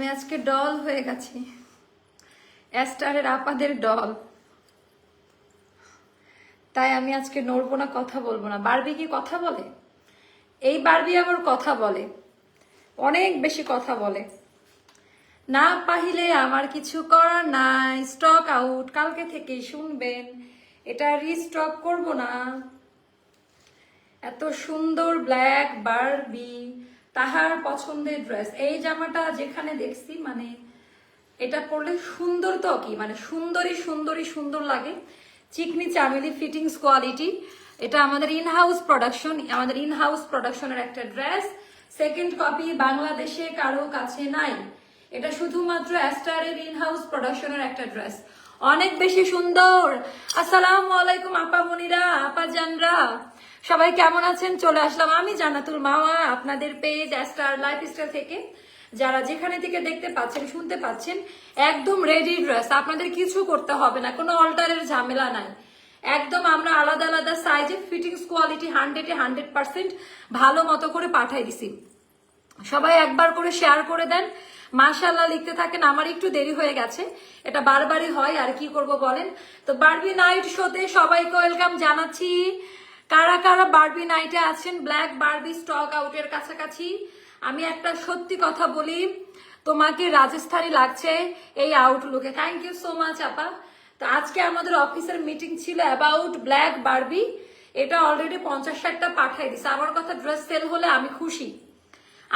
আমি আজকে ডল হয়ে গেছি। অ্যাস্টারের আপাদের ডল তাই আমি আজকে নড়বো না, কথা বলব না। বারবি কি কথা বলে? এই বারবি আবার কথা বলে। অনেক বেশি কথা বলে। না পাহিলে আমার কিছু করার নাই। স্টক আউট কালকে থেকে শুনবেন। এটা রিস্টক করব না। এত সুন্দর ব্ল্যাক বারবি। তাহার পছন্দের ড্রেস এই জামাটা যেখানে দেখছি মানে এটা পরলে সুন্দর তো কি? মানে সুন্দরী সুন্দরী, সুন্দর লাগে। চিকনি চামেলি ফিটিংস কোয়ালিটি এটা আমাদের ইন হাউস প্রোডাকশন আমাদের ইন হাউস প্রোডাকশনের একটা ড্রেস সেকেন্ড কপি বাংলাদেশে কারও কাছে নাই। এটা শুধুমাত্র অ্যাস্টারের ইন হাউস প্রোডাকশনের একটা ড্রেস অনেক বেশি সুন্দর। আসসালামু আলাইকুম আপা মনিরা আপা জানরা সবাই কেমন আছেন? চলে আসলাম আমি জানাতুল মাওয়া আপনাদের পেজ অ্যাস্টার লাইফস্টাইল থেকে। যারা যেখানে থেকে দেখতে পাচ্ছেন, শুনতে পাচ্ছেন, একদম রেডি ড্রেস আপনাদের কিছু করতে হবে না, কোনো অল্টারের ঝামেলা নাই। একদম আমরা আলাদা আলাদা সাইজে ফিটিংস কোয়ালিটি হান্ড্রেডে হান্ড্রেড পার্সেন্ট ভালো মতো করে পাঠাই দিছি। সবাই একবার করে শেয়ার করে দেন। মাশাল্লাহ লিখতে থাকেন, আমার একটু দেরি হয়ে গেছে। এটা বারবারই হয়, আর কি করব বলেন? তো বারবি নাইট শোতে সবাইকে ওয়েলকাম জানাচ্ছি। কারা কারা বারবি নাইটে আছেন? ব্ল্যাক বারবি স্টক আউটের কাছাকাছি। আমি একটা সত্যি কথা বলি, তোমাকে রাজস্থানী লাগছে এই আউটলুকে থ্যাংক ইউ সো মাচ আপা। তো আজকে আমাদের অফিসের মিটিং ছিল অ্যাবাউট ব্ল্যাক বারবি এটা অলরেডি পঞ্চাশ ষাটটা পাঠাই দিছে। আমার কথা ড্রেস সেল হলে আমি খুশি।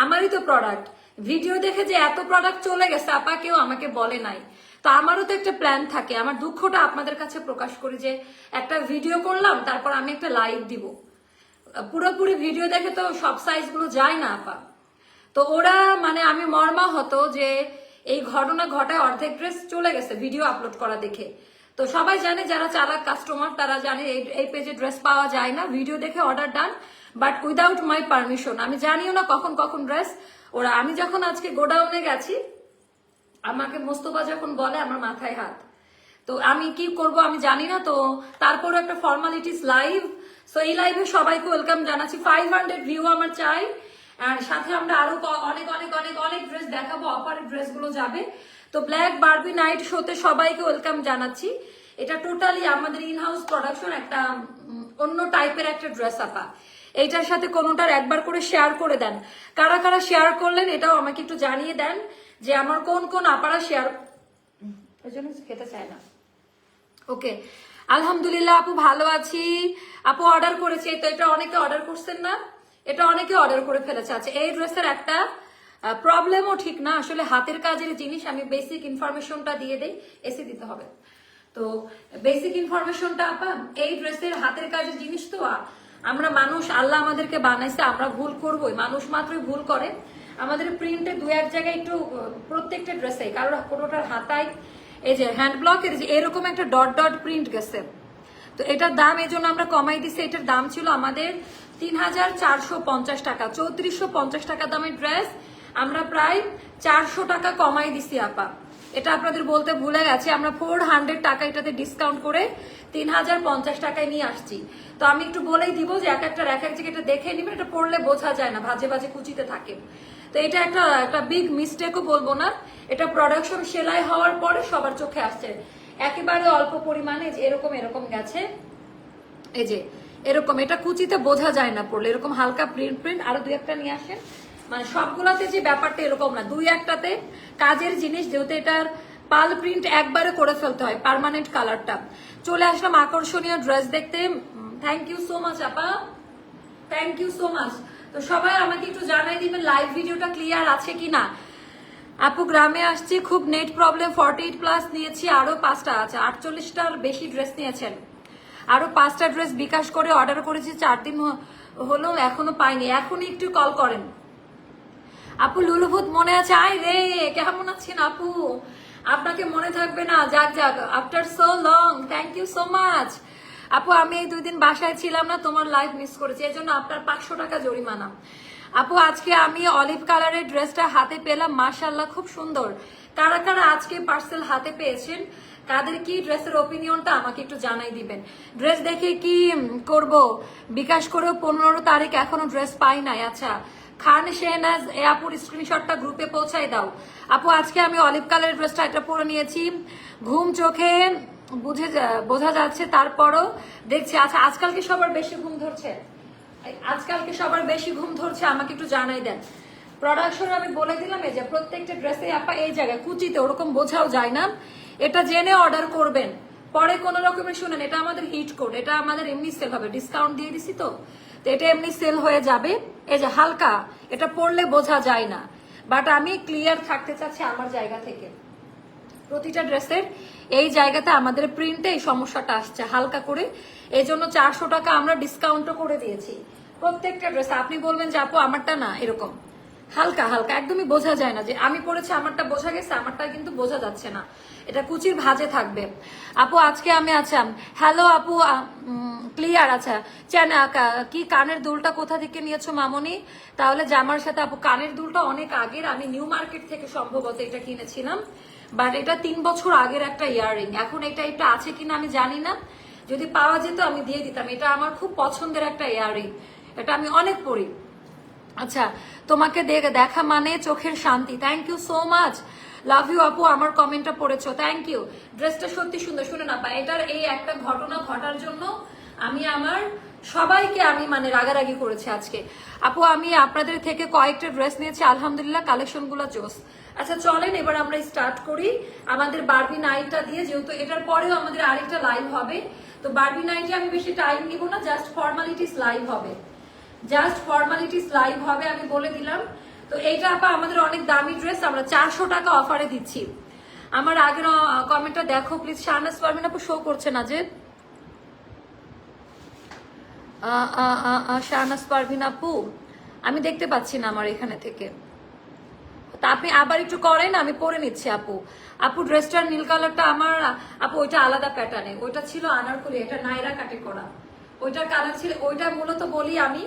আমারই তো প্রোডাক্ট ভিডিও দেখে যে এত প্রোডাক্ট চলে গেছে, আপা, কেউ আমাকে বলে নাই। তো আমারও তো একটা প্ল্যান থাকে। আমার দুঃখটা আপনাদের কাছে প্রকাশ করি যে, একটা ভিডিও করলাম, তারপর আমি একটা লাইভ দিব। পুরোপুরি ভিডিও দেখে তো সব সাইজগুলো যায় না, আপা। তো ওরা মানে আমি মর্মা হতো যে, এই ঘটনা ঘটায় অর্ধেক ড্রেস চলে গেছে ভিডিও আপলোড করা দেখে। তো সবাই জানে যারা চালাক কাস্টমার তারা জানে এই- এই পেজে ড্রেস পাওয়া যায় না। ভিডিও দেখে order done but without my permission আমি জানিও না কখন কখন ড্রেস ওরা, আমি যখন আজকে গোডাউনে গেছি আমাকে মোস্তফা যখন বলে, আমার মাথায় হাত। তো আমি কি করব আমি জানি না, তো তারপরে একটা ফর্মালিটিস লাইভ সো এই লাইভে সবাইকে ওয়েলকাম জানাচ্ছি। ফাইভ হান্ড্রেড ভিউ আমার চাই। আর সাথে আমরা আরও অনেক অনেক অনেক অনেক ড্রেস দেখাবো। অফারের ড্রেসগুলো যাবে। তো ব্ল্যাক বারবি নাইট শোতে সবাইকে ওয়েলকাম জানাচ্ছি। এটা টোটালি আমাদের ইন হাউস প্রোডাকশন একটা অন্য টাইপের একটা ড্রেস আপা। এইটার সাথে কোনোটার একবার করে শেয়ার করে দেন। কারা কারা শেয়ার করলেন, এটাও আমাকে একটু জানিয়ে দেন। যে আমার কোন কোন আপারা শেয়ার ওই জন্য খেতে চায় না। ওকে আলহামদুলিল্লাহ আপু ভালো আছি। আপু অর্ডার করেছি তো এটা অনেকে অর্ডার করছেন না? এটা অনেকে অর্ডার করে ফেলেছে। আচ্ছা এই ড্রেসের একটা প্রবলেমও ঠিক না। আসলে হাতের কাজের জিনিস আমি বেসিক ইনফরমেশনটা দিয়ে দেই এসে দিতে হবে। তো বেসিক ইনফরমেশনটা আপা এই ড্রেসের হাতের কাজের জিনিস তো আমরা মানুষ আল্লাহ আমাদেরকে বানাইছে আমরা ভুল করবোই। মানুষ মাত্রই ভুল করে। আমাদের প্রিন্টে দু এক জায়গায় একটু প্রত্যেকটা ড্রেসে কারোর কোনোটার হাতায়, এই যে হ্যান্ড ব্লকের যে, এরকম একটা ডট ডট প্রিন্ট গেছে। তো এটার দাম এই জন্য আমরা কমাই দিছি। এটার দাম ছিল আমাদের তিন হাজার চারশো পঞ্চাশ টাকা, চৌত্রিশশো পঞ্চাশ টাকা দামের ড্রেস আমরা প্রায় চারশো টাকা কমাই দিছি, আপা। এটা আপনাদের বলতে ভুলে গেছি। আমরা ফোর হান্ড্রেড টাকা এটাতে ডিসকাউন্ট করে তিন হাজার পঞ্চাশ টাকায় নিয়ে আসছি। তো আমি একটু বলেই দিব যে এক একটা এক এক জায়গায় এটা দেখে নিবেন। এটা পড়লে বোঝা যায় না, ভাজে ভাজে কুচিতে থাকে। তো এটা একটা একটা বিগ মিস্টেকও বলব না। এটা প্রোডাকশন সেলাই হওয়ার পরে সবার চোখে আসছে। একেবারে অল্প পরিমাণে এরকম এরকম গেছে। এই যে, এরকম, এটা কুচিতে বোঝা যায় না পড়লে। এরকম হালকা প্রিন্ট প্রিন্ট আরও দুই একটা নিয়ে আসেন। মানে সবগুলাতে যে ব্যাপারটা এরকম না। দুই একটাতে কাজের জিনিস, যেহেতু এটার পাল প্রিন্ট একবারে করে ফেলতে হয় পারমানেন্ট কালারটা চলে আসলাম আকর্ষণীয় ড্রেস দেখতে। থ্যাংক ইউ সো মাচ আপা। থ্যাংক ইউ সো মাচ তো সবাই আমাকে একটু জানাই দিবেন লাইভ ভিডিওটা ক্লিয়ার আছে কিনা? আপু, গ্রামে আসছি, খুব net problem forty eight plus নিয়েছি, আরও পাঁচটা আছে আটচল্লিশটার বেশি ড্রেস নিয়েছেন। আরও পাঁচটা ড্রেস বিকাশ করে অর্ডার করেছি, চার দিন হলো, এখনও পাইনি, এখনই একটু কল করেন। আপু, লুলুভূত মনে আছে? আয় রে, কেমন আছেন আপু? আপনাকে মনে থাকবে না, যাক যাক after so long thank you so much আপু, আমি এই দুই দিন বাসায় ছিলাম না, তোমার লাইফ মিস করেছি, এই জন্য আপনার পাঁচশো টাকা জরিমানা। আপু, আজকে আমি অলিভ কালারের ড্রেসটা হাতে পেলাম মাশাল্লাহ খুব সুন্দর। কারা কারা আজকে পার্সেল হাতে পেয়েছেন কাদের কি ড্রেসের ওপিনিয়নটা আমাকে একটু জানাই দিবেন। ড্রেস দেখে কি করব? বিকাশ করেও পনেরো তারিখ এখনও ড্রেস পাই নাই আচ্ছা। খান শেহনাজ এ আপুর স্ক্রিনশটটা গ্রুপে পৌঁছাই দাও। আপু, আজকে আমি অলিভ কালারের ড্রেসটা এটা পরে নিয়েছি। ঘুম চোখে বুঝে বোঝা যাচ্ছে, তারপরও দেখছি আচ্ছা আজকালকে সবার বেশি ঘুম ধরছে? আজকালকে সবার বেশি ঘুম ধরছে, আমাকে একটু জানাই দেন। প্রোডাকশন আমি বলে দিলাম, এই যে প্রত্যেকটা ড্রেসে আপা এই জায়গায়, কুচিতে, ওরকম বোঝাও যায় না। এটা জেনে অর্ডার করবেন। পরে কোনো রকমের শুনেন, এটা আমাদের হিট কোড এটা আমাদের এমনি সেল হবে। ডিসকাউন্ট দিয়ে দিছি তো। তো এটা এমনি সেল হয়ে যাবে। এই যে হালকা, এটা পড়লে বোঝা যায় না। বাট আমি ক্লিয়ার থাকতে চাচ্ছি আমার জায়গা থেকে। প্রতিটা ড্রেসের এই জায়গাতে আমাদের প্রিন্টে এই সমস্যাটা আসছে হালকা করে। এই জন্য চারশো টাকা আমরা ডিসকাউন্টও করে দিয়েছি। প্রত্যেকটা ড্রেস আপনি বলবেন যে আপু আমারটা না, এরকম। হালকা হালকা, একদমই বোঝা যায় না যে আমি পরেছি, আমারটা বোঝা গেছে আমারটা কিন্তু বোঝা যাচ্ছে না। এটা কুচির ভাজে থাকবে। আপু, আজকে আমি আচ্ছা হ্যালো আপু ক্লিয়ার আচ্ছা। চেন কি কানের দুলটা কোথা থেকে নিয়েছো মামনি? তাহলে জামার সাথে আপু, কানের দুলটা অনেক আগের, আমি নিউ মার্কেট থেকে সম্ভবত এটা কিনেছিলাম। বাট এটা তিন বছর আগের একটা ইয়াররিং। এখন এটা এটা আছে কিনা আমি জানি না। যদি পাওয়া যেত আমি দিয়ে দিতাম। এটা আমার খুব পছন্দের একটা ইয়াররিং। এটা আমি অনেক পড়ি। আচ্ছা তোমাকে দেখে মানে চোখের শান্তি। Thank you so much love you আপু, আমার কমেন্টটা পড়েছো। থ্যাংক ইউ ড্রেসটা সত্যি সুন্দর। শুনে না পাই এটার এই একটা ঘটনা ঘটার জন্য আমি আমার সবাইকে আমি মানে রাগারাগি করেছি আজকে। আপু, আমি আপনাদের থেকে কয়েকটা ড্রেস নিয়েছি। আলহামদুলিল্লাহ কালেকশনগুলো জোস। আচ্ছা চলেন, এবার আমরা স্টার্ট করি। আমাদের বারবি নাইটটা দিয়ে, যেহেতু এটার পরেও আমাদের আরেকটা লাইভ হবে। তো বারবি নাইটে আমি বেশি টাইম নিব না জাস্ট ফর্মালিটিস লাইভ হবে। জাস্ট ফর্মালিটিস লাইভ হবে, আমি বলে দিলাম। তো এইটা আপা, আমাদের অনেক দামি ড্রেস আমরা চারশো টাকা অফারে দিচ্ছি। আমার আগের কমেন্টটা দেখো প্লিজ শাহনাজ পারবেন আপু শো করছে না যে। শাহনাজ পারভিন আপু, আমি দেখতে পাচ্ছি না আমার এখানে থেকে। তা আপনি আবার একটু করেন, আমি পরে নিচ্ছি, আপু। আপু ড্রেসটার নীল কালারটা আমার, আপু, ওইটা আলাদা প্যাটার্নে ওইটা ছিল আনারকলি, এটা নাইরা কাটে করা। ওইটার কালার ছিল, ওইটা মূলত বলি আমি,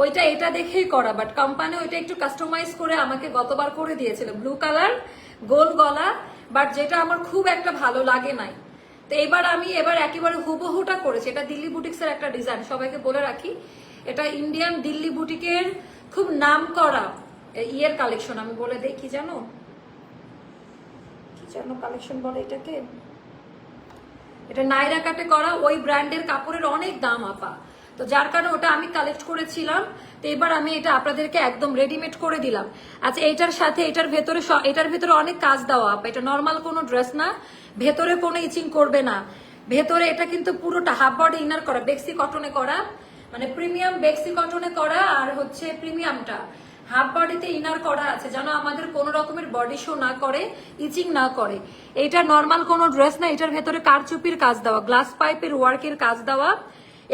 ওইটা এটা দেখেই করা বাট কোম্পানি ওইটা একটু কাস্টমাইজ করে আমাকে গতবার করে দিয়েছিল। ব্লু কালার গোল গলা বাট যেটা আমার খুব একটা ভালো লাগে নাই। তো এবার আমি এবার একেবারে হুবহুটা করেছি। এটা দিল্লি বুটিক্সের একটা ডিজাইন সবাইকে বলে রাখি। এটা ইন্ডিয়ান দিল্লি বুটিকের খুব নাম করা ইয়ের কালেকশন আমি বলে দেই, কি জানো? কি জানো কালেকশন বলে এটাকে? এটা নাইরা কাটে করা, ওই ব্র্যান্ডের কাপড়ের অনেক দাম, আপা। তো যার কারণে ওটা আমি কালেক্ট করেছিলাম, তো এবার আমি এটা আপনাদেরকে একদম রেডিমেড করে দিলাম। আচ্ছা এটার সাথে, এটার ভেতরে এটার ভেতরে অনেক কাজ দেওয়া, আপা। এটা নর্মাল কোনো ড্রেস না, ভেতরে কোনো ইচিং করবে না। ভেতরে এটা কিন্তু পুরোটা হাফ বডি ইনার করা, বেক্সি কটনে করা মানে প্রিমিয়াম বেক্সি কটনে করা আর হচ্ছে প্রিমিয়ামটা হাফ বডিতে ইনার করা আছে যেন আমাদের কোনো রকমের বডি শো না করে ইচিং না করে। এটা নর্মাল কোনো ড্রেস না, এটার ভেতরে কারচুপির কাজ দেওয়া গ্লাস পাইপের ওয়ার্কের কাজ দেওয়া।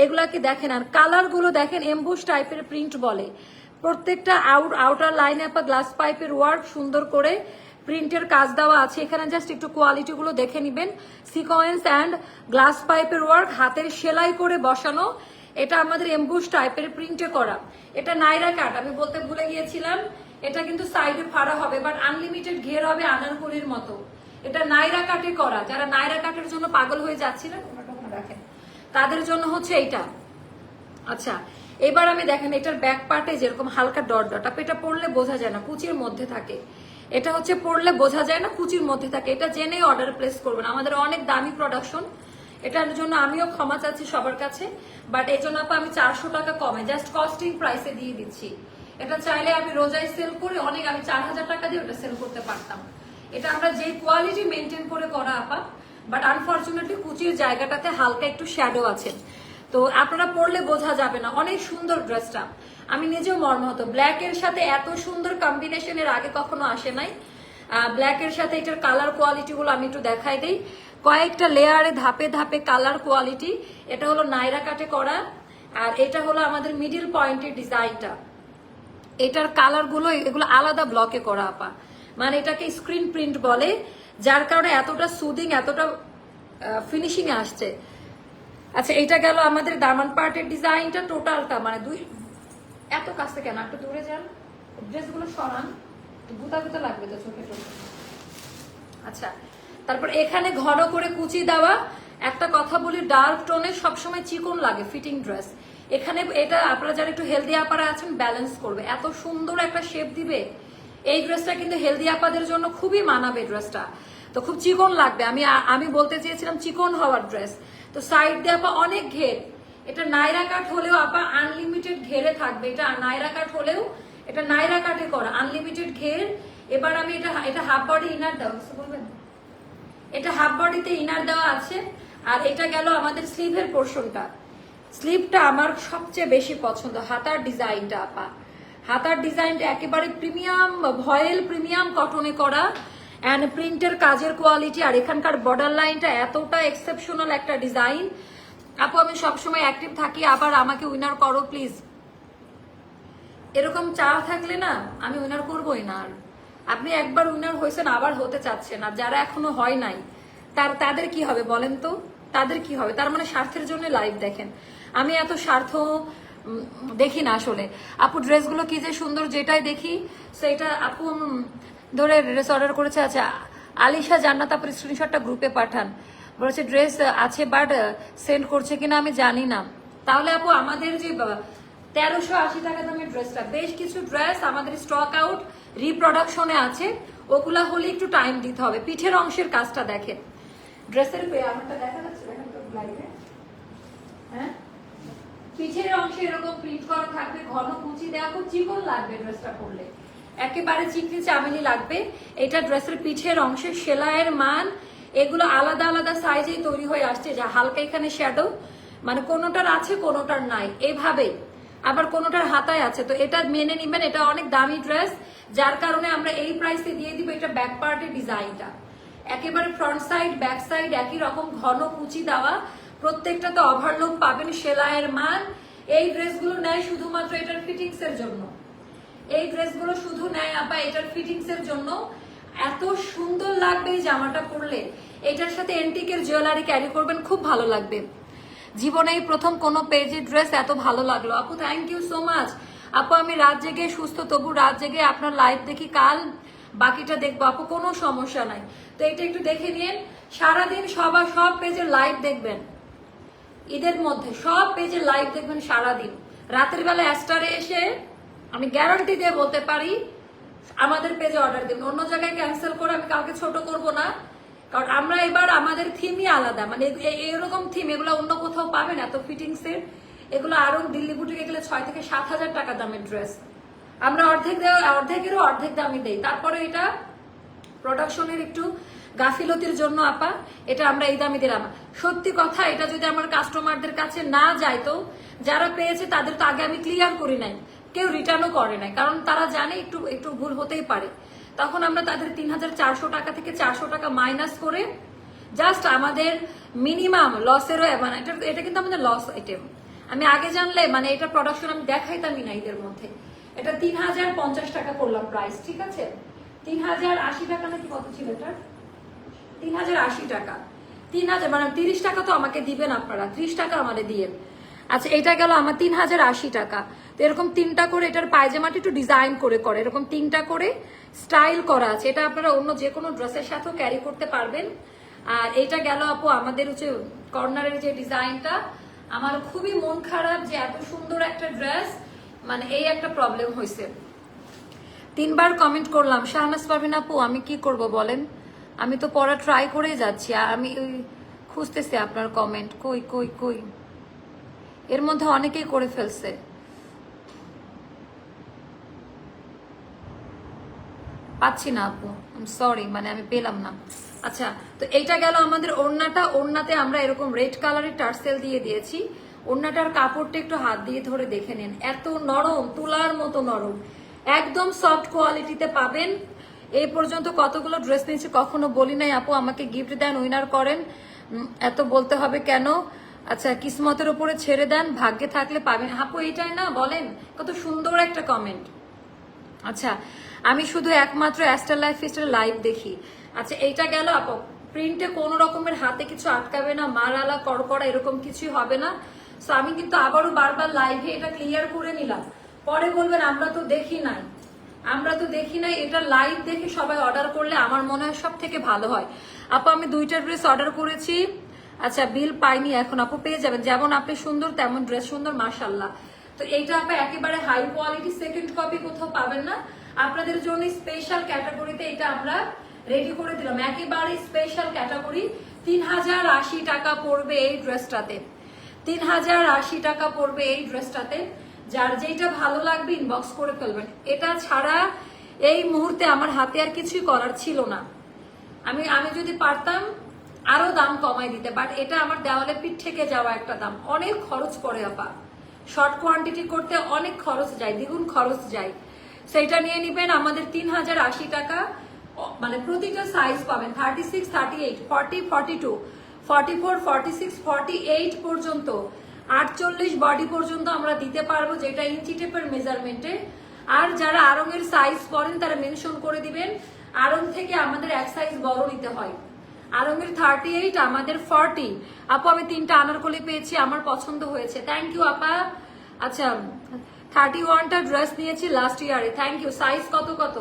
এগুলাকে দেখেন, আর কালারগুলো দেখেন এমবুস টাইপের প্রিন্ট বলে। প্রত্যেকটা আউট আউটার লাইনে আপা গ্লাস পাইপের ওয়ার্ক সুন্দর করে প্রিন্টের কাজ দেওয়া আছে। এখানে জাস্ট একটু কোয়ালিটি গুলো দেখে নিবেন। সিকোয়েন্স অ্যান্ড গ্লাস পাইপের ওয়ার্ক হাতের সেলাই করে বসানো। এটা আমাদের এমবুস টাইপের প্রিন্টে করা। এটা নাইরা কাট আমি বলতে ভুলে গিয়েছিলাম। এটা কিন্তু সাইডে ফাড়া হবে বাট আনলিমিটেড ঘের হবে আনারকুলির মতো। এটা নাইরা কাটে করা। যারা নাইরা কাটের জন্য পাগল হয়ে যাচ্ছিলেন রাখেন। তাদের জন্য হচ্ছে এইটা। আচ্ছা এবার আমি দেখেন, এটার ব্যাক পার্টে যেরকম হালকা ডট ডট আপ এটা পড়লে বোঝা যায় না, কুচির মধ্যে থাকে। এটা হচ্ছে পড়লে বোঝা যায় না, কুচির মধ্যে থাকে। এটা জেনেই অর্ডার প্লেস করবেন। আমাদের অনেক দামি প্রোডাকশন এটার জন্য আমিও ক্ষমা চাচ্ছি সবার কাছে বাট এই জন্য আপা আমি চারশো টাকা কমে জাস্ট কস্টিং প্রাইসে দিয়ে দিচ্ছি। এটা চাইলে আমি রোজাই সেল করে অনেক, আমি চার হাজার টাকা দিয়ে ওটা সেল করতে পারতাম। এটা আমরা যে কোয়ালিটি মেনটেন করে করা আপা বাট আনফর্চুনেটলি কুচির জায়গাটাতে হালকা একটু শ্যাডো আছে। তো আপনারা পরলে বোঝা যাবে না, অনেক সুন্দর ড্রেসটা আমি নিজেও মর্মাহত ব্ল্যাক এর সাথে এত সুন্দর কম্বিনেশনের আগে কখনো আসে নাই। ব্ল্যাক এর সাথে এটার কালার কোয়ালিটি গুলো আমি একটু দেখাই দিই। কয়েকটা লেয়ারে ধাপে ধাপে কালার কোয়ালিটি এটা হলো নাইরা কাটে করা, আর এটা হলো আমাদের মিডিল পয়েন্টের ডিজাইনটা। এটার কালারগুলো, এগুলো আলাদা ব্লকে করা, আপা। মানে এটাকে স্ক্রিন প্রিন্ট বলে, যার কারণে এতটা সুদিং এতটা ফিনিশিং আসছে। আচ্ছা এটা গেল আমাদের দামান পার্টের ডিজাইনটা টোটালটা মানে দুই, এত কাছে কেন একটু দূরে যান। ড্রেসগুলো সরান গুতা গুতা লাগবে তো চোখে চোখে আচ্ছা তারপর এখানে ঘন করে কুচি দেওয়া, একটা কথা বলি, ডার্ক টোনে সবসময় চিকন লাগে, ফিটিং ড্রেস। এখানে এটা আপনারা যারা একটু হেলদি আপারা আছেন ব্যালেন্স করবে। এত সুন্দর একটা শেপ দিবে। এই ড্রেসটা কিন্তু হেলদি আপাদের জন্য খুবই মানাবে ড্রেসটা। তো খুব চিকন লাগবে। আমি আমি বলতে চেয়েছিলাম চিকন হওয়ার ড্রেস। তো সাইড দিয়ে আপা অনেক ঘের। এটা নাইরা কাট হলেও আপা আনলিমিটেড ঘেরে থাকবে। এটা নাইরা কাট হলেও এটা নাইরা কাটে করা। আনলিমিটেড ঘের। এবার আমি এটা এটা হাফ বডি ইনার দাও বলবেন? এটা হাফ বডিতে ইনার দেওয়া আছে, আর এটা গেল আমাদের স্লিভের পোর্শনটা স্লিভটা আমার সবচেয়ে বেশি পছন্দ, হাতার ডিজাইনটা আপা। হাতার ডিজাইনটা একেবারে প্রিমিয়াম ভয়েল প্রিমিয়াম কটনে করা অ্যান্ড প্রিন্টের কাজের কোয়ালিটি আর এখানকার বর্ডার লাইনটা এতটা এক্সেপশনাল একটা ডিজাইন আপু, আমি সবসময় অ্যাক্টিভ থাকি, আবার আমাকে উইনার করো প্লিজ এরকম চা থাকলে না, আমি উইনার করবোই না আর। আপনি একবার উইনার হয়েছেন, আবার হতে চাচ্ছেন, আর যারা এখনও হয় নাই, তার, তাদের কি হবে বলেন তো? তাদের কি হবে? তার মানে স্বার্থের জন্য লাইভ দেখেন। আমি এত স্বার্থ দেখি না আসলে। আপু, ড্রেসগুলো কি যে সুন্দর যেটাই দেখি, সেটা আপু ধরে ড্রেস অর্ডার করেছে আচ্ছা আলিশা জান্নাত আপুর স্ক্রিনশটটা গ্রুপে পাঠান। বলেছে ড্রেস আছে বাট সেন্ড করছে কিনা আমি জানি না। তাহলে আপু, আমাদের যে তেরোশো আশি টাকা দামের ড্রেসটা বেশ কিছু ড্রেস আমাদের স্টক আউট রিপ্রোডাকশনে আছে। ওগুলা হলে একটু টাইম দিতে হবে। পিঠের অংশের কাজটা দেখেন। ড্রেসের আমারটা দেখা যাচ্ছে, দেখেন তো হ্যাঁ? পিঠের অংশে এরকম প্রিন্ট করা থাকবে, ঘন কুচি দেওয়া, খুব চিকন লাগবে ড্রেসটা পরলে। একেবারে চিকনি চামেলি লাগবে। এটা ড্রেসের পিঠের অংশে, সেলাইয়ের মান, এগুলো আলাদা আলাদা সাইজেই তৈরি হয়ে আসছে, যা হালকা এখানে শ্যাডো মানে কোনোটার আছে, কোনোটার নাই। এভাবেই আবার কোনোটার হাতায় আছে। তো এটা মেনে নিবেন, এটা অনেক দামি ড্রেস যার কারণে আমরা এই প্রাইসে দিয়ে দিব এটা ব্যাক পার্টের ডিজাইনটা একেবারে ফ্রন্ট সাইড ব্যাক সাইড একই রকম ঘন কুচি দেওয়া। প্রত্যেকটা তো ওভারলোক পাবেন, সেলাইয়ের মান। এই ড্রেসগুলো নেয় শুধুমাত্র এটার ফিটিংস এর জন্য। এই ড্রেসগুলো শুধু নেয় আপা এটার ফিটিংস এর জন্য। এত সুন্দর লাগবে এই জামাটা পরলে। এটার সাথে এন্টিকের জুয়েলারি ক্যারি করবেন, খুব ভালো লাগবে। জীবনে এই প্রথম কোনো পেজে ড্রেস এত ভালো লাগল। আপু থ্যাংক ইউ সো মাচ আপু, আমি রাত জেগে সুস্থ, তবু রাত জেগে আপনার লাইভ দেখি, কাল বাকিটা দেখব। আপু, কোনো সমস্যা নাই। তো এটা একটু দেখে নিন সারাদিন সবার সব পেজের লাইভ দেখবেন। ঈদের মধ্যে সব পেজের লাইভ দেখবেন সারাদিন। রাতের বেলা অ্যাস্টারে এসে আমি গ্যারান্টি দিয়ে বলতে পারি, আমাদের পেজে অর্ডার দেবেন। অন্য জায়গায় ক্যান্সেল করে আমি কাউকে ছোট করব না। কারণ আমরা এবার আমাদের থিমই আলাদা। মানে এরকম থিম এগুলো অন্য কোথাও পাবেন এত ফিটিংস এর, এগুলো আরও দিল্লি বুটিকে গেলে ছয় থেকে সাত হাজার টাকা দামের ড্রেস আমরা অর্ধেক অর্ধেকেরও অর্ধেক দামই দেই। তারপরে এটা প্রোডাকশনের একটু গাফিলতির জন্য আপা, এটা আমরা এই দামে দিলাম। সত্যি কথা, এটা যদি আমার কাস্টমারদের কাছে না যায় তো, যারা পেয়েছে তাদের তো আগে আমি ক্লিয়ার করি নাই। কেউ রিটার্নও করে নাই। কারণ তারা জানে একটু একটু ভুল হতেই পারে। তখন আমরা তাদের তিন হাজার চারশো টাকা থেকে চারশো টাকা মাইনাস করে জাস্ট আমাদের মিনিমাম লসেরও মানে এটা এটা কিন্তু আমাদের লস আইটেম আমি আগে জানলে মানে এটা প্রোডাকশন আমি দেখাইতামই না এদের মধ্যে। এটা তিন হাজার পঞ্চাশ টাকা করলাম প্রাইস ঠিক আছে? তিন হাজার আশি টাকা নাকি কত ছিল এটা? তিন হাজার আশি টাকা। তিন হাজার মানে তিরিশ টাকা তো আমাকে দিবেন আপনারা, ত্রিশ টাকা আমাদের দিয়ে। আচ্ছা এটা গেল আমার তিন হাজার আশি টাকা। তো এরকম তিনটা করে এটার পায়জামাটি একটু ডিজাইন করে করে, এরকম তিনটা করে স্টাইল করা আছে। এটা আপনারা অন্য যে কোনো ড্রেসের সাথেও ক্যারি করতে পারবেন। আর এটা গেল আপু, আমাদের হচ্ছে কর্নারের যে ডিজাইনটা আমার খুবই মন খারাপ যে এত সুন্দর একটা ড্রেস মানে এই একটা প্রবলেম হয়েছে। তিনবার কমেন্ট করলাম, শাহনাজ পারবেন আপু, আমি কি করব বলেন? আমি তো পড়া ট্রাই করেই যাচ্ছি আমি খুঁজতেছি আপনার কমেন্ট কই কই কই? এর মধ্যে অনেকেই করে ফেলছে। পাচ্ছি না আপু। সরি মানে আমি পেলাম না। আচ্ছা তো এইটা গেল আমাদের ওড়নাটা। ওড়নাতে আমরা এরকম রেড কালারের টার্সেল দিয়ে দিয়েছি। ওড়নাটার কাপড়টা একটু হাত দিয়ে ধরে দেখে নেন। এত নরম, তুলার মতো নরম। একদম সফট কোয়ালিটিতে পাবেন। এই পর্যন্ত কতগুলো ড্রেস নিয়েছি কখনো বলি নাই আপু। আমাকে গিফট দেন উইনার করেন। এত বলতে হবে কেন? আচ্ছা কিসমতের উপরে ছেড়ে দেন। ভাগ্যে থাকলে পাবেন। আপু এটাই না বলেন, কত সুন্দর একটা কমেন্ট আচ্ছা আমি শুধু একমাত্র অ্যাস্টার লাইফ ফিস্টার লাইভ দেখি। আচ্ছা এইটা গেল, আপু। প্রিন্টে কোনো রকমের হাতে কিছু আটকাবে না মারালা কড়কড়া, এরকম কিছুই হবে না। সো আমি কিন্তু আবারও বারবার লাইভে এটা ক্লিয়ার করে নিলাম। পরে বলবেন, আমরা তো দেখি নাই। আমরা তো দেখি নাই, এটা লাইভ দেখে সবাই অর্ডার করলে আমার মনে হয় সব থেকে ভালো হয়। আপু, আমি দুইটা ড্রেস অর্ডার করেছি। আচ্ছা বিল পাইনি এখন, আপু, পেয়ে যাবেন। যেমন আপনি সুন্দর, তেমন ড্রেস সুন্দর মার্শাল্লাহ তো এইটা আপনি একেবারে হাই কোয়ালিটি সেকেন্ড কপি কোথাও পাবেন না। আপনাদের জন্য স্পেশাল ক্যাটাগরিতে এটা আমরা রেডি করে দিলাম। একেবারে স্পেশাল ক্যাটাগরি তিন হাজার আশি টাকা পড়বে এই ড্রেসটাতে তিন হাজার আশি টাকা পড়বে এই ড্রেসটাতে যার যেটা ভালো লাগবে ইনবক্স করে ফেলবেন। এটা ছাড়া এই মুহূর্তে আমার হাতে আর কিছুই করার ছিল না। আমি আমি যদি পারতাম, আরও দাম কমাই দিতে। বাট এটা আমার দেওয়ালে পিঠ থেকে যাওয়া একটা দাম। অনেক খরচ পড়ে আপা। শর্ট কোয়ান্টিটি করতে অনেক খরচ যায়। দ্বিগুণ খরচ যায়। সেইটা নিয়ে নিবেন আমাদের তিন হাজার আশি টাকা। মানে প্রতিটা সাইজ পাবেন। Thirty six thirty eight forty forty two forty four forty six forty eight পর্যন্ত, আটচল্লিশ বডি পর্যন্ত আমরা দিতে পারব যেটা ইঞ্চি টেপের মেজারমেন্টে আর যারা আরঙের সাইজ পড়েন, তারা মেনশন করে দিবেন আরং থেকে আমাদের এক সাইজ বড় নিতে হয়। আরঙের থার্টি এইট আমাদের ফর্টি আপু, আমি তিনটা আনারকলি পেয়েছি, আমার পছন্দ হয়েছে। থ্যাংক ইউ আপা। আচ্ছা থার্টি ওয়ানটা ড্রেস নিয়েছি লাস্ট ইয়ারে থ্যাংক ইউ সাইজ কত কত?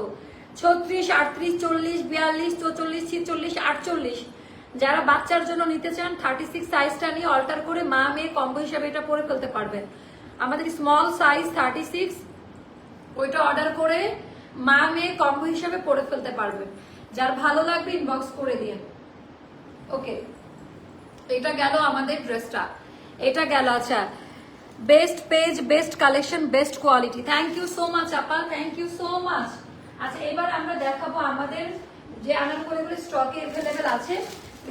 ছত্রিশ, আটত্রিশ, চল্লিশ, বিয়াল্লিশ, চৌচল্লিশ, ছিচল্লিশ, আটচল্লিশ। যারা বাচ্চার জন্য নিতে চান থার্টি সিক্স সাইজটা নিয়ে অল্টার করে মা, মেয়ে কম্বো হিসাবে এটা পরে ফেলতে পারবেন। আমাদের স্মল সাইজ থার্টি সিক্স ওইটা অর্ডার করে মা, মেয়ে কম্বো হিসাবে পরে ফেলতে পারবেন। যার ভালো লাগবে ইনবক্স করে দিন। ওকে এটা গেল আমাদের ড্রেসটা এটা গেল আচ্ছা। Best page best collection best quality thank you so much আপা থ্যাংক ইউ সো মাচ আচ্ছা এবার আমরা দেখাবো আমাদের যে আনারকলিগুলো স্টকে এভেলেবেল আছে।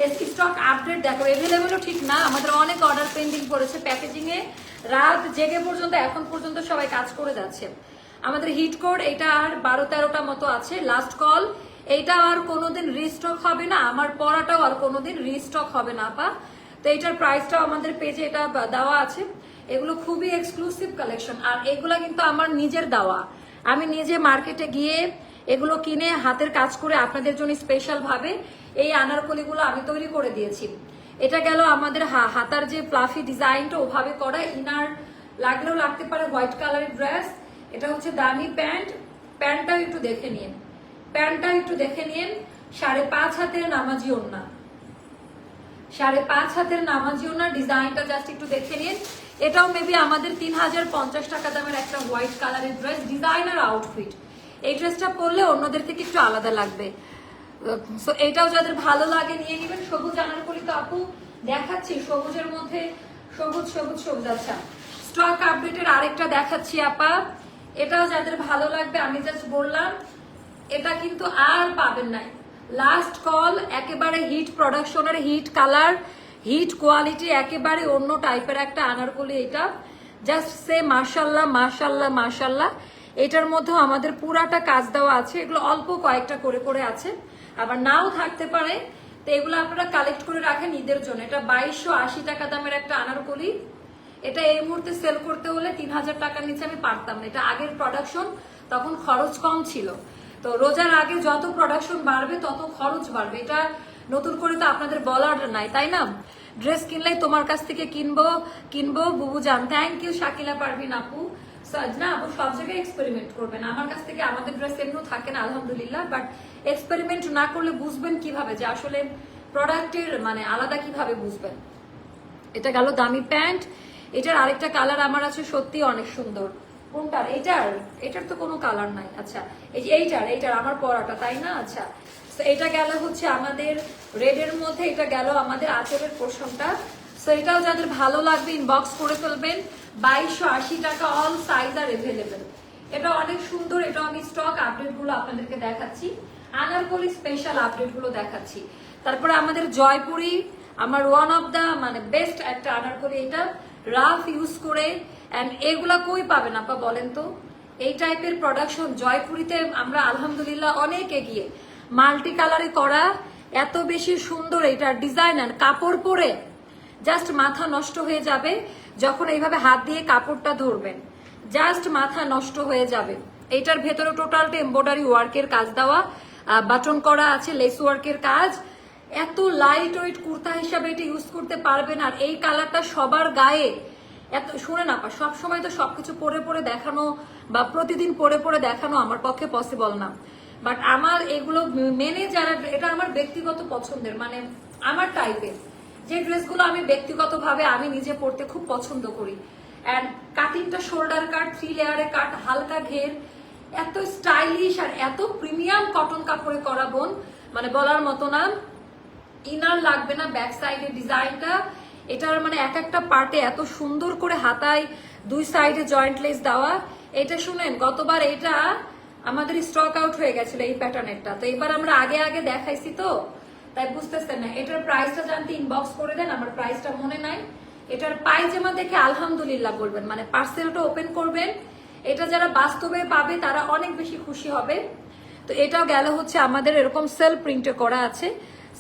বেশি স্টক আপডেট দেখো। এভেলেবেলও ঠিক না। আমাদের অনেক অর্ডার পেন্ডিং পড়েছে প্যাকেজিং এ রাত জেগে পর্যন্ত, এখন পর্যন্ত সবাই কাজ করে যাচ্ছে। আমাদের হিট কোড এটা আর বারো তেরোটা মতো আছে। লাস্ট কল এইটা আর কোনোদিন রিস্টক হবে না। আমার পড়াটাও আর কোনোদিন রিস্টক হবে না, আপা। তো এটার প্রাইসটাও আমাদের পেজে এটা দেওয়া আছে। এগুলো খুবই এক্সক্লুসিভ কালেকশন আর এগুলা কিন্তু আমার নিজের দেওয়া। আমি নিজে মার্কেটে গিয়ে এগুলো কিনে হাতের কাজ করে আপনাদের জন্য স্পেশাল ভাবে এই আনারকলিগুলো আমি তৈরি করে দিয়েছি। এটা গেল আমাদের হাতার যে প্লাফি ডিজাইনটা, ওভাবে করা ইনার, লাগলেও লাগতে পারে হোয়াইট কালারের ড্রেস এটা হচ্ছে দামি প্যান্ট। প্যান্টটাও একটু দেখে নিন। প্যান্টটাও একটু দেখে নিন। সাড়ে পাঁচ হাতের নামাজি ওড়না। সাড়ে পাঁচ হাতের নামাজিও না ডিজাইনটা জাস্ট একটু দেখে নিন। এটাও মেবি আমাদের তিন হাজার পঞ্চাশ টাকা দামের একটা হোয়াইট কালারের ড্রেস ডিজাইনার আউটফিট এই ড্রেসটা পরলে অন্যদের থেকে একটু আলাদা লাগবে। সো এটাও যাদের ভালো লাগে, নিয়ে নেবেন। সবুজ আনারকলি তো আপু, দেখাচ্ছি সবুজের মধ্যে। সবুজ সবুজ সবুজ। আচ্ছা স্টক আপডেটের আরেকটা দেখাচ্ছি আপা। এটাও যাদের ভালো লাগবে, আমি জাস্ট বললাম, এটা কিন্তু আর পাবেন নাই। লাস্ট কল একেবারে হিট প্রোডাকশনের হিট কালার হিট কোয়ালিটি একেবারে অন্য টাইপের একটা আনারকলি এটা। জাস্ট সে মার্শাল্লাহ মার্শাল্লাহ মার্শাল্লাহ এটার মধ্যেও আমাদের পুরাটা কাজ দেওয়া আছে। এগুলো অল্প কয়েকটা করে করে আছে। আবার নাও থাকতে পারে। তো এগুলো আপনারা কালেক্ট করে রাখেন ঈদের জন্য। এটা বাইশশো আশি টাকা দামের একটা আনারকলি। এটা এই মুহূর্তে সেল করতে হলে তিন হাজার টাকার নিচে আমি পারতাম না। এটা আগের প্রোডাকশন তখন খরচ কম ছিল। তো রোজার আগে যত প্রোডাকশন বাড়বে, তত খরচ বাড়বে। এটা নতুন করে তো আপনাদের বলার নাই, তাই না? ড্রেস কিনলেই তোমার কাছ থেকে কিনবো কিনবো, বুবু জান। থ্যাংক ইউ শাকিলা, পারভিন আপু। সা- না আপু, সব জায়গায় এক্সপেরিমেন্ট করবেন। আমার কাছ থেকে আমাদের ড্রেস এমনিও থাকে না, আলহামদুলিল্লাহ বাট এক্সপেরিমেন্ট না করলে বুঝবেন কীভাবে যে আসলে প্রোডাক্টের মানে আলাদা কীভাবে বুঝবেন। এটা গেল দামি প্যান্ট। এটার আরেকটা কালার আমার আছে সত্যি অনেক সুন্দর। কোনটার? এটার। এটার তো কোনো কালার নাই। আচ্ছা এই এইটার এইটার, আমার পরাটা, তাই না? আচ্ছা এটা গেল হচ্ছে আমাদের রেডের মধ্যে, এটা গেল আমাদের আচরের পোর্শনটা সো এটাও যাদের ভালো লাগবে ইনবক্স করে ফেলবেন। বাইশশো আশি টাকা অল সাইজ আর এভেলেবেল এটা অনেক সুন্দর, এটা আমি স্টক আপডেটগুলো আপনাদেরকে দেখাচ্ছি। আনারকলি স্পেশাল আপডেটগুলো দেখাচ্ছি। তারপরে আমাদের জয়পুরি, আমার ওয়ান অফ দা মানে বেস্ট একটা আনারকলি এটা। রাফ ইউজ করে। এন্ড এগুলা কই পাবেন আপা বলেন তো? এই টাইপের প্রোডাকশন জয়পুরিতে আমরা আলহামদুলিল্লাহ অনেক এগিয়ে। মাল্টি কালারে করা, এত বেশি সুন্দর এটা ডিজাইনার কাপড় পরে জাস্ট মাথা নষ্ট হয়ে যাবে যখন এইভাবে হাত দিয়ে কাপড়টা ধরবেন। জাস্ট মাথা নষ্ট হয়ে যাবে। এটার ভেতরে টোটালটা এম্বয়ডারি ওয়ার্কের কাজ দেওয়া বাটন করা আছে লেস ওয়ার্কের কাজ। এত লাইট ওয়েট কুর্তা হিসাবে এটা ইউজ করতে পারবেন আর এই কালারটা সবার গায়ে। এত শুনে না সব সময় তো সবকিছু পরে পরে দেখানো বা প্রতিদিন পরে পরে দেখানো আমার পক্ষে পসিবল না। বাট আমার এগুলো মেনে যারা, এটা আমার ব্যক্তিগত পছন্দের মানে আমার টাইপের যে ড্রেসগুলো আমি ব্যক্তিগতভাবে আমি নিজে পরতে খুব পছন্দ করি। অ্যান্ড কাটিংটা শোল্ডার কাট থ্রি লেয়ারে কাট হালকা ঘের, এত স্টাইলিশ আর এত প্রিমিয়াম কটন কাপড়ে করা বোন মানে বলার মতো না। ইনার লাগবে না ব্যাক সাইডে ডিজাইনটা এটার মানে এক একটা পার্টে এত সুন্দর করে হাতায় দুই সাইডে জয়েন্ট লেস দেওয়া। এটা শুনেন, গতবার এটা আমাদের স্টক আউট হয়ে গেছিল এই প্যাটার্নেরটা তো এবার আমরা আগে আগে দেখাইছি তো, তাই বুঝতেছেন না। এটার প্রাইসটা জানতে ইনবক্স করে দেন, আমার প্রাইসটা মনে নাই। এটার পায়জামা দেখে আলহামদুলিল্লাহ বলবেন মানে পার্সেলটা ওপেন করবেন। এটা যারা বাস্তবে পাবে, তারা অনেক বেশি খুশি হবে। তো এটাও গেল হচ্ছে আমাদের এরকম সেল প্রিন্টে করা আছে।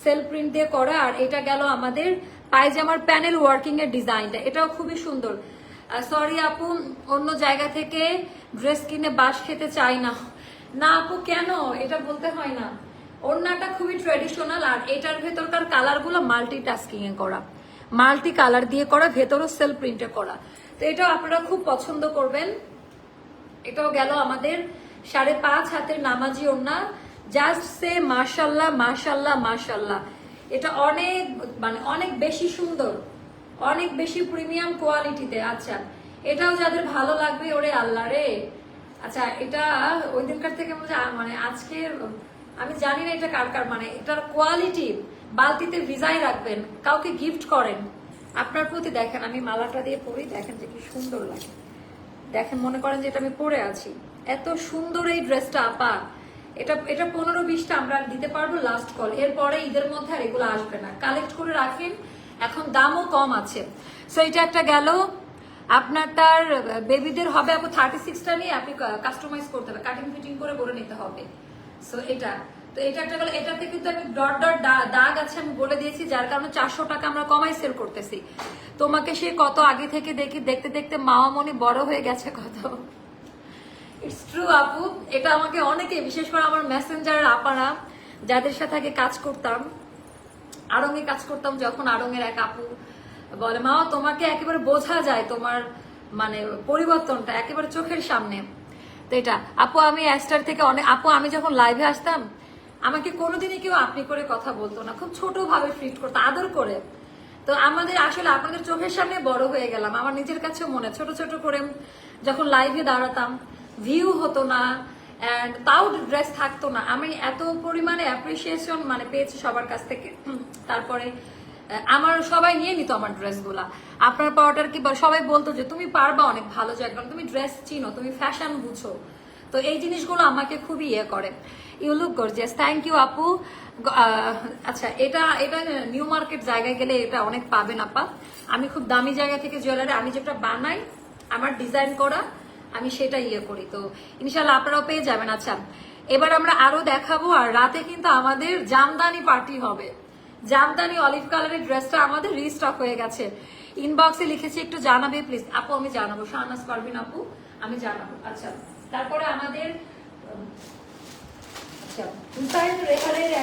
সেল প্রিন্ট দিয়ে করা, আর এটা গেল আমাদের পায়জামার প্যানেল ওয়ার্কিং এর ডিজাইনটা এটাও খুবই সুন্দর। সরি আপু, অন্য জায়গা থেকে ড্রেস কিনে বাস খেতে চাই না। না আপু, কেন? এটা বলতে হয় না। ওড়নাটা খুবই ট্রেডিশনাল আর এটার ভেতরকার কালারগুলো মাল্টি টাস্কিং এ করা। মাল্টি কালার দিয়ে করা, ভেতরও সেল প্রিন্টে করা। তো এটাও আপনারা খুব পছন্দ করবেন। এটাও গেল আমাদের সাড়ে পাঁচ হাতের নামাজি ওড়না। জাস্ট সে মাশাল্লাহ মাশাল্লাহ মাশাল্লাহ। এটা অনেক মানে অনেক বেশি সুন্দর। অনেক বেশি প্রিমিয়াম কোয়ালিটিতে। আচ্ছা এটাও যাদের ভালো লাগবে, ওরে আল্লাহ রে। আচ্ছা এটা ওই দিনকার থেকে মনে আজকে, আমি জানি না এটা কার কার মানে এটার কোয়ালিটি, বালতিতে ভিজাই রাখবেন, কাউকে গিফট করেন। আপনার প্রতি দেখেন, আমি মালাটা দিয়ে পরি, দেখেন যে কি সুন্দর লাগে। দেখেন, মনে করেন যে এটা আমি পরে আছি। এত সুন্দর এই ড্রেসটা, আপা। এটা এটা পনেরো বিশটা আমরা দিতে পারব লাস্ট কল এরপরে ঈদের মধ্যে আর এগুলো আসবে না। কালেক্ট করে রাখেন এখন দামও কম আছে। সো এটা একটা গেল। আপনার তার বেবিদের হবে আপু থার্টি সিক্সটা নিয়ে আপনি কাস্টমাইজ করতে হবে। কাটিং ফিটিং করে করে নিতে হবে। সো এটা। তো এটা একটা গেল। এটাতে কিন্তু আমি ডট ডট দাগ আছে আমি বলে দিয়েছি, যার কারণে চারশো টাকা আমরা কমাই সেল করতেছি। তোমাকে সে কত আগে থেকে দেখি, দেখতে দেখতে মামা মনি বড় হয়ে গেছে কত। ইটস ট্রু আপু। এটা আমাকে অনেকে, বিশেষ করে আমার মেসেঞ্জারের আপারা, যাদের সাথে আগে কাজ করতাম আড়ঙে কাজ করতাম যখন আড়ঙের এক আপু বলে, মা, তোমাকে একেবারে বোঝা যায় তোমার মানে পরিবর্তনটা একেবারে চোখের সামনে। তো এটা, আপু, আমি অ্যাস্টার থেকে অনেক, আপু, আমি যখন লাইভে আসতাম, আমাকে কোনোদিনই কেউ আপনি করে কথা বলতো না। খুব ছোট ভাবে ট্রিট করতো, আদর করে। তো আমাদের আসলে আপনাদের চোখের সামনে বড় হয়ে গেলাম। আমার নিজের কাছেও মনে, ছোট ছোট করে যখন লাইভে দাঁড়াতাম ভিউ হতো না অ্যান্ড তাও ড্রেস থাকতো না। আমি এত পরিমাণে অ্যাপ্রিসিয়েশন মানে পেয়েছি সবার কাছ থেকে। তারপরে আমার সবাই নিয়ে নিত আমার ড্রেসগুলা আপনার পাওয়াটার কি সবাই বলতো যে, তুমি পারবা অনেক ভালো জায়গা। তুমি ড্রেস চিনো, তুমি ফ্যাশন বুঝো। তো এই জিনিসগুলো আমাকে খুবই ইয়ে করে। You look gorgeous thank you আপু। আচ্ছা এটা এটা নিউ মার্কেট জায়গায় গেলে এটা অনেক পাবেন, আপা। আমি খুব দামি জায়গা থেকে জুয়েলারি আমি যেটা বানাই, আমার ডিজাইন করা আমি সেটা ইয়ে করি। তো ইনশাল্লাহ আপনারাও পেয়ে যাবেন। আচ্ছা এবার আমরা আরও দেখাবো আর রাতে কিন্তু আমাদের জামদানি পার্টি হবে। জামদানি অলিভ কালারের ড্রেসটা আমাদের রিস্টক হয়ে গেছে। ইনবক্সে লিখেছি একটু জানাবে প্লিজ আপু, আমি জানাব। শাহনাজ পারবিন আপু, আমি জানাব। আচ্ছা তারপরে আমাদের আচ্ছা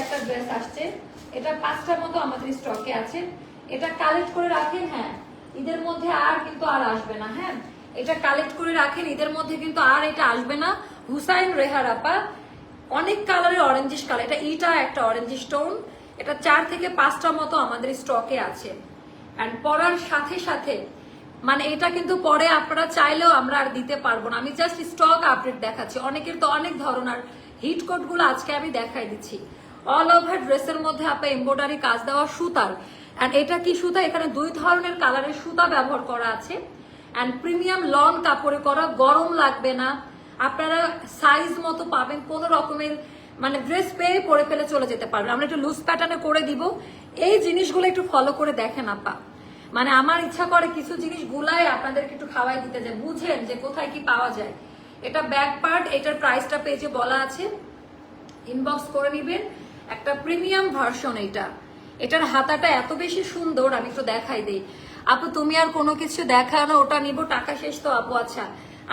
একটা ড্রেস আসছে। এটা পাঁচটার মতো আমাদের স্টকে আছে। এটা কালেক্ট করে রাখেন হ্যাঁ। ঈদের মধ্যে আর কিন্তু আর আসবে না হ্যাঁ। এটা কালেক্ট করে রাখেন ঈদের মধ্যে কিন্তু আর এটা আসবে না। হুসাইন রেহার আপা অনেক কালারের অরেঞ্জিশ কালার এটা ইটা একটা অরেঞ্জিশ টোন এটা চার থেকে পাঁচটা মতো আমাদের স্টকে আছে। অ্যান্ড পরার সাথে সাথে মানে এটা কিন্তু পরে আপনারা চাইলেও আমরা আর দিতে পারব না। আমি জাস্ট স্টক আপডেট দেখাচ্ছি। অনেকের তো অনেক ধরনের হিট কোটগুলো আজকে আমি দেখাই দিচ্ছি। অল ওভার ড্রেসের মধ্যে আপনার এমব্রয়ডারি কাজ দেওয়া, সুতার। অ্যান্ড এটা কি সুতা? এখানে দুই ধরনের কালারের সুতা ব্যবহার করা আছে। অ্যান্ড প্রিমিয়াম লং কাপড়ে করা গরম লাগবে না। আপনারা সাইজ মতো পাবেন, কোনো রকমের মানে ড্রেস পেয়ে পরে ফেলে চলে যেতে পারবেন। আমরা একটু লুজ প্যাটার্নে করে দিব। এই জিনিসগুলো একটু ফলো করে দেখেন আপা। মানে আমার ইচ্ছা করে কিছু জিনিস গুলাই আপনাদেরকে একটু খাওয়াই দিতে যায় বুঝেন যে কোথায় কি পাওয়া যায়। এটা ব্যাক পার্ট এটার প্রাইসটা পেজে বলা আছে। ইনবক্স করে নিবেন। একটা প্রিমিয়াম ভার্সন এটা এটার হাতাটা এত বেশি সুন্দর, আমি একটু দেখাই দেই। আপু, তুমি আর কোনো কিছু দেখানো ওটা নিব, টাকা শেষ তো আপু আচ্ছা।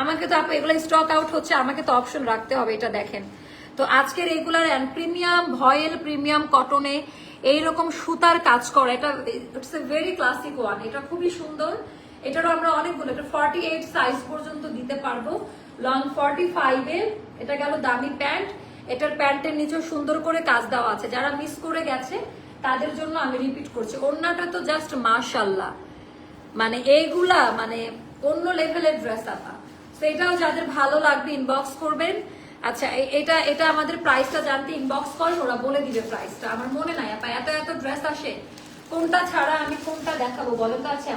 আমাকে তো আপু, এগুলো স্টক আউট হচ্ছে, আমাকে তো অপশন রাখতে হবে, এটা দেখেন। তো আজকের regular and premium voile premium কটনে এইরকম সুতার কাজ করা, এটা it's a very classic one এটা খুবই সুন্দর। এটারও আমরা অনেকগুলো, এটা ফর্টি এইট সাইজ পর্যন্ত দিতে পারব। লং ফর্টি ফাইভে এটা গেল দামি প্যান্ট, এটার প্যান্টের নিচেও সুন্দর করে কাজ দেওয়া আছে। যারা মিস করে গেছে, তাদের জন্য আমি রিপিট করছি। ওড়নাটা তো জাস্ট মাশাল্লাহ মানে এইগুলা মানে অন্য লেভেলের ড্রেস আপা সেটাও যাদের ভালো লাগবে ইনবক্স করবেন। আচ্ছা এটা এটা আমাদের প্রাইসটা জানতে ইনবক্স করেন ওরা বলে দিবে প্রাইসটা আমার মনে নাই, আপা, এত এত ড্রেস আসে। কোনটা ছাড়া আমি কোনটা দেখাবো, বলেন তো আচ্ছা।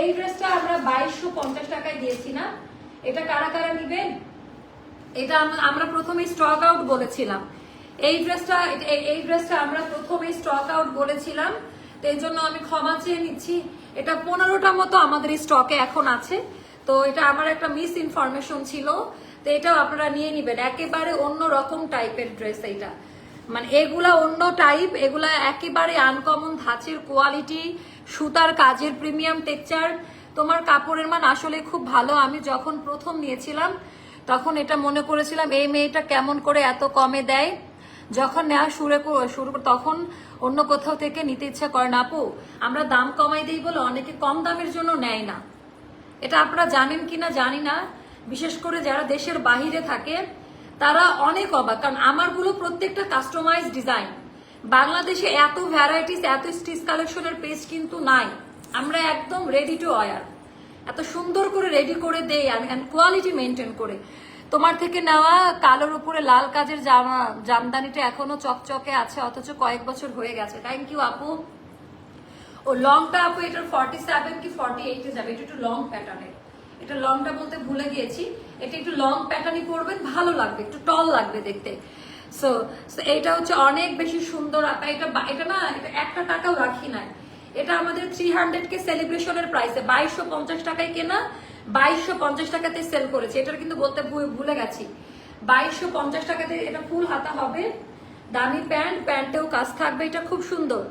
এই ড্রেসটা আমরা বাইশশো পঞ্চাশ টাকায় দিয়েছি না? এটা কারা কারা নিবেন? এটা আমরা প্রথমে স্টক আউট বলেছিলাম। এই ড্রেসটা এই ড্রেসটা আমরা প্রথমে স্টক আউট বলেছিলাম। তো এই জন্য আমি ক্ষমা চেয়ে নিচ্ছি। এটা পনেরোটা মতো আমাদের এই স্টকে এখন আছে। তো এটা আমার একটা মিস ইনফরমেশন ছিল। তো এটাও আপনারা নিয়ে নিবেন। একেবারে অন্য রকম টাইপের ড্রেস এইটা। মানে এগুলা অন্য টাইপ এগুলা একেবারে আনকমন ধাঁচের কোয়ালিটি সুতার কাজের প্রিমিয়াম টেক্সচার তোমার কাপড়ের মান আসলে খুব ভালো। আমি যখন প্রথম নিয়েছিলাম, তখন এটা মনে করেছিলাম, এই মেয়েটা কেমন করে এত কমে দেয়? যখন নেওয়া শুরু শুরু তখন অন্য কোথাও থেকে নিতে ইচ্ছা করে না। আপু, আমরা দাম কমাই দিই বলে অনেকে কম দামের জন্য নেয় না। এটা আপনারা জানেন কিনা জানি না। বিশেষ করে যারা দেশের বাহিরে থাকে, তারা অনেক অবাক। কারণ আমারগুলো প্রত্যেকটা কাস্টমাইজ ডিজাইন বাংলাদেশে এত ভ্যারাইটিস এত স্টিচ কালেকশনের পেজ কিন্তু নাই। আমরা একদম রেডি টু অয়ার এত সুন্দর করে রেডি করে দেই কোয়ালিটি মেনটেন করে। তোমার থেকে নেওয়া কালোর উপরে লাল কাজের জামা, জামদানিটা এখনও চকচকে আছে, অথচ কয়েক বছর হয়ে গেছে। থ্যাংক ইউ আপু। ও লংটা আপু এটার ফর্টি সেভেন কি ফর্টি এইটে যাবে? এটা একটু লং প্যাটার্নের এটা লংটা বলতে ভুলে গিয়েছি। এটা একটু লং প্যাটার্নই পরবেন, ভালো লাগবে, একটু টল লাগবে দেখতে। সো এটা হচ্ছে অনেক বেশি সুন্দর আপা, এটা এটা না, এটা একটা টাকাও রাখি নাই। এটা আমাদের থ্রি হান্ড্রেড কে সেলিব্রেশনের প্রাইসে বাইশশো পঞ্চাশ টাকায় কেনা বাইশশো পঞ্চাশ টাকাতে সেল করেছে। এটার কিন্তু বলতে ভুলে গেছি। বাইশশো পঞ্চাশ টাকাতে এটা ফুল হাতা হবে। দামি প্যান্ট, প্যান্টেও কাজ থাকবে, এটা খুব সুন্দর।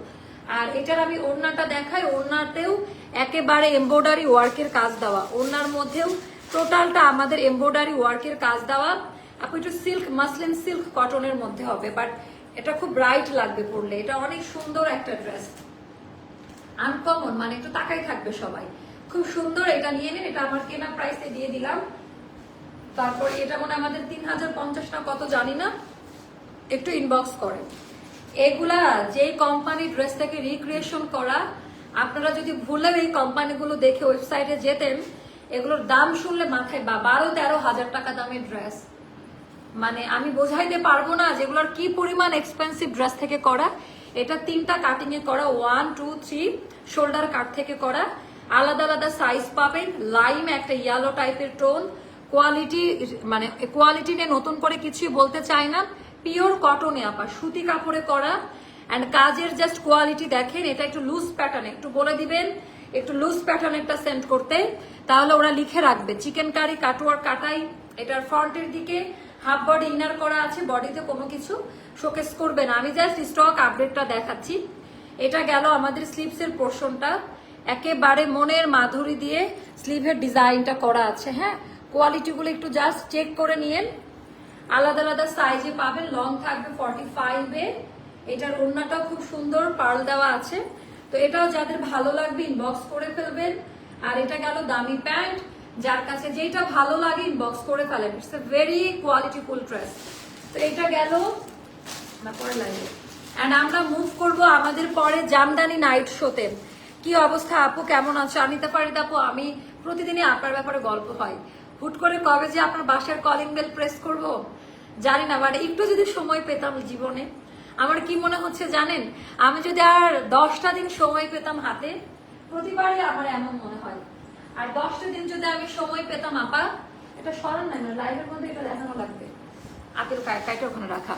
আর এটার আমি ওড়নাটা দেখাই। ওড়নাতেও একেবারে এমব্রয়ডারি ওয়ার্কের কাজ দেওয়া। ওড়নার মধ্যেও টোটালটা আমাদের এমব্রয়ডারি ওয়ার্কের কাজ দেওয়া। আপনি একটু সিল্ক মাসলিন সিল্ক কটনের মধ্যে হবে বাট এটা খুব ব্রাইট লাগবে পরলে। এটা অনেক সুন্দর একটা ড্রেস আনকমন মানে একটু তাকাই থাকবে সবাই। খুব সুন্দর এটা নিয়ে নেন, এটা আমার কেনা প্রাইসে দিয়ে দিলাম। তারপর এটা মনে আমাদের তিন হাজার পঞ্চাশ না কত জানি না, একটু ইনবক্স করেন। এগুলা যে কোম্পানি ড্রেস থেকে রিক্রিয়েশন করা, আপনারা যদি ভুলেও এই কোম্পানিগুলো দেখে ওয়েবসাইটে যেতেন, এগুলোর দাম শুনলে মাথায় বা বারো তেরো হাজার টাকা দামের ড্রেস মানে আমি বোঝাইতে পারব না যেগুলোর কি পরিমাণ এক্সপেন্সিভ ড্রেস থেকে করা। এটা তিনটা কাটিং এ করা one two three shoulder cut থেকে করা। আলাদা আলাদা সাইজ পাবেন লাইম একটা ইয়েলো টাইপের টোন কোয়ালিটি মানে কোয়ালিটি নিয়ে নতুন করে কিছুই বলতে চাই না। পিওর কটনে আপা সুতি কাপড়ে করা। অ্যান্ড কাজের জাস্ট কোয়ালিটি দেখেন, এটা একটু লুজ প্যাটার্ন একটু বলে দিবেন, একটু লুজ প্যাটার্ন একটা সেন্ড করতে। তাহলে ওরা লিখে রাখবে চিকেন কারি কাটোয়ার কাটাই, এটার ফ্রন্টের দিকে। হাফ বডি ইনার করা আছে বডিতে কোনো কিছু শোকেস করবে না। আমি জাস্ট স্টক আপডেটটা দেখাচ্ছি। এটা গেল আমাদের স্লিভসের পোর্শনটা একেবারে মনের মাধুরী দিয়ে স্লিভের ডিজাইনটা করা আছে হ্যাঁ? কোয়ালিটিগুলো একটু জাস্ট চেক করে নিয়েন। আলাদা আলাদা সাইজে পাবেন লং থাকবে ফর্টি ফাইভে এটার ওড়নাটাও খুব সুন্দর পার্ল দেওয়া আছে। তো এটাও যাদের ভালো লাগবে ইনবক্স করে ফেলবেন। আর এটা গেল দামি প্যান্ট। যার কাছে যেটা ভালো লাগে ইনবক্স করে ফেলেন। It's a very qualityful dress তো এটা গেল পরে লাগে অ্যান্ড আমরা মুভ করব আমাদের পরে জামদানি নাইট শোতে কি অবস্থা আপু? কেমন আছো? আনিতে পারি আপু, আমি প্রতিদিনই আপনার ব্যাপারে গল্প হয়। হুট করে কবে যে আপনার বাসার কলিং বেল প্রেস করব, জানি না মানে একটু যদি সময় পেতাম জীবনে। আমার কি মনে হচ্ছে জানেন? আমি যদি আর দশটা দিন সময় পেতাম হাতে, প্রতিবারই আমার এমন মনে হয়। আর দশটা দিন যদি আমি সময় পেতাম, আপা, এটা সরান না লাইভের মধ্যে এটা দেখানো লাগবে। আপেল কাইটা ওখানে রাখা।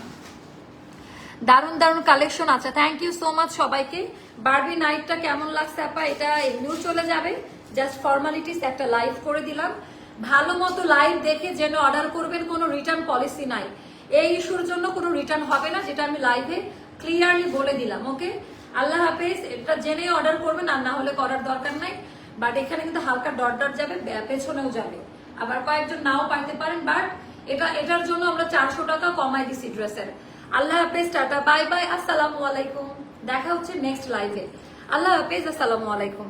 দারুণ দারুণ কালেকশন আছে। থ্যাংক ইউ সো মাচ সবাইকে। বারবি নাইটটা কেমন লাগছে আপা? এটা এমনিও চলে যাবে। জাস্ট ফর্মালিটিস একটা লাইভ করে দিলাম। ভালো মতো লাইভ দেখে যেন অর্ডার করবেন, কোনো রিটার্ন পলিসি নাই। এই ইস্যুর জন্য কোনো রিটার্ন হবে না, যেটা আমি লাইভে ক্লিয়ারলি বলে দিলাম ওকে আল্লাহ হাফেজ, এটা জেনে অর্ডার করবেন, আর না হলে করার দরকার নাই। বাট এখানে কিন্তু হালকা ডট ডট যাবে পেছনেও যাবে। আবার কয়েকজন নাও পাইতে পারেন বাট এটা, এটার জন্য আমরা চারশো টাকা কমাই দিছি ড্রেসের আল্লাহ হাফেজ, টাটা, বাই বাই, আসসালামু আলাইকুম। দেখা হচ্ছে নেক্সট লাইভে আল্লাহ হাফেজ, আসসালামু আলাইকুম।